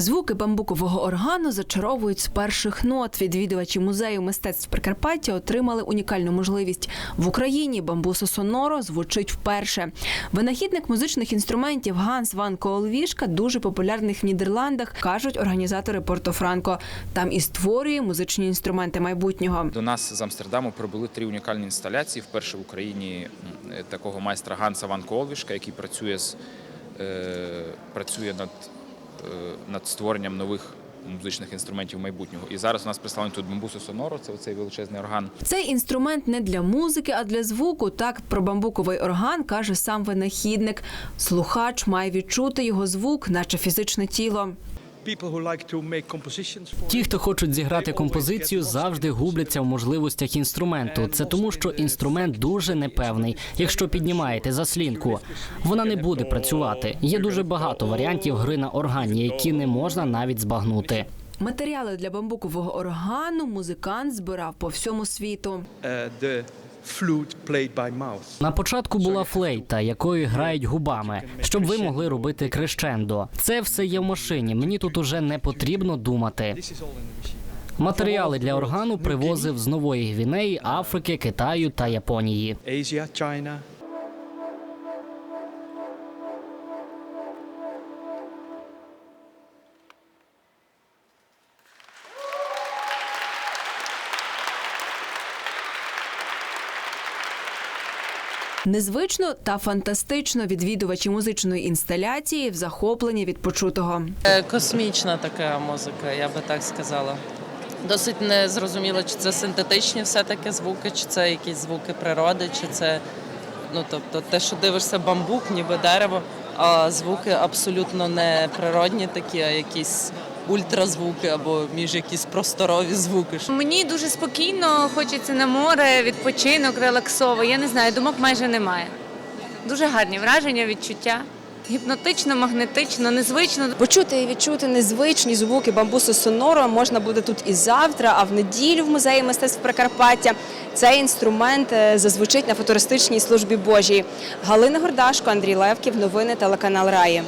Звуки бамбукового органу зачаровують з перших нот. Відвідувачі музею мистецтв Прикарпаття отримали унікальну можливість. В Україні бамбусо соноро звучить вперше. Винахідник музичних інструментів Ганс Ван Коолвішка дуже популярний в Нідерландах, кажуть організатори Порто-Франко. Там і створює музичні інструменти майбутнього. До нас з Амстердаму прибули три унікальні інсталяції. Вперше в Україні е, такого майстра Ганса Ван Колвішка, який працює з е, працює над, над створенням нових музичних інструментів майбутнього. І зараз у нас представлений тут бамбусу соноро, це оцей величезний орган. Цей інструмент не для музики, а для звуку. Так про бамбуковий орган каже сам винахідник. Слухач має відчути його звук, наче фізичне тіло. People who like to make compositions for Ті, хто хочуть зіграти композицію, завжди губляться в можливостях інструменту. Це тому, що інструмент дуже непевний. Якщо піднімаєте заслінку, вона не буде працювати. Є дуже багато варіантів гри на органі, які не можна навіть збагнути. Матеріали для бамбукового органу музикант збирав по всьому світу. На початку була флейта, якою грають губами, щоб ви могли робити крещендо. Це все є в машині. Мені тут уже не потрібно думати. Матеріали для органу привозив з Нової Гвінеї, Африки, Китаю та Японії. Незвично та фантастично відвідувачі музичної інсталяції в захопленні від почутого. Е, Космічна така музика, я би так сказала. Досить не зрозуміло, чи це синтетичні все-таки звуки, чи це якісь звуки природи, чи це ну тобто те, що дивишся бамбук, ніби дерево, а звуки абсолютно не природні такі, а якісь ультразвуки або між якісь просторові звуки. Мені дуже спокійно, хочеться на море, відпочинок, релаксово. Я не знаю, думок майже немає. Дуже гарні враження, відчуття. Гіпнотично, магнетично, незвично. Почути і відчути незвичні звуки бамбусу соноро можна буде тут і завтра, а в неділю в музеї мистецтв Прикарпаття цей інструмент е, зазвучить на футуристичній службі Божій. Галина Гордашко, Андрій Левків, новини телеканал Раї.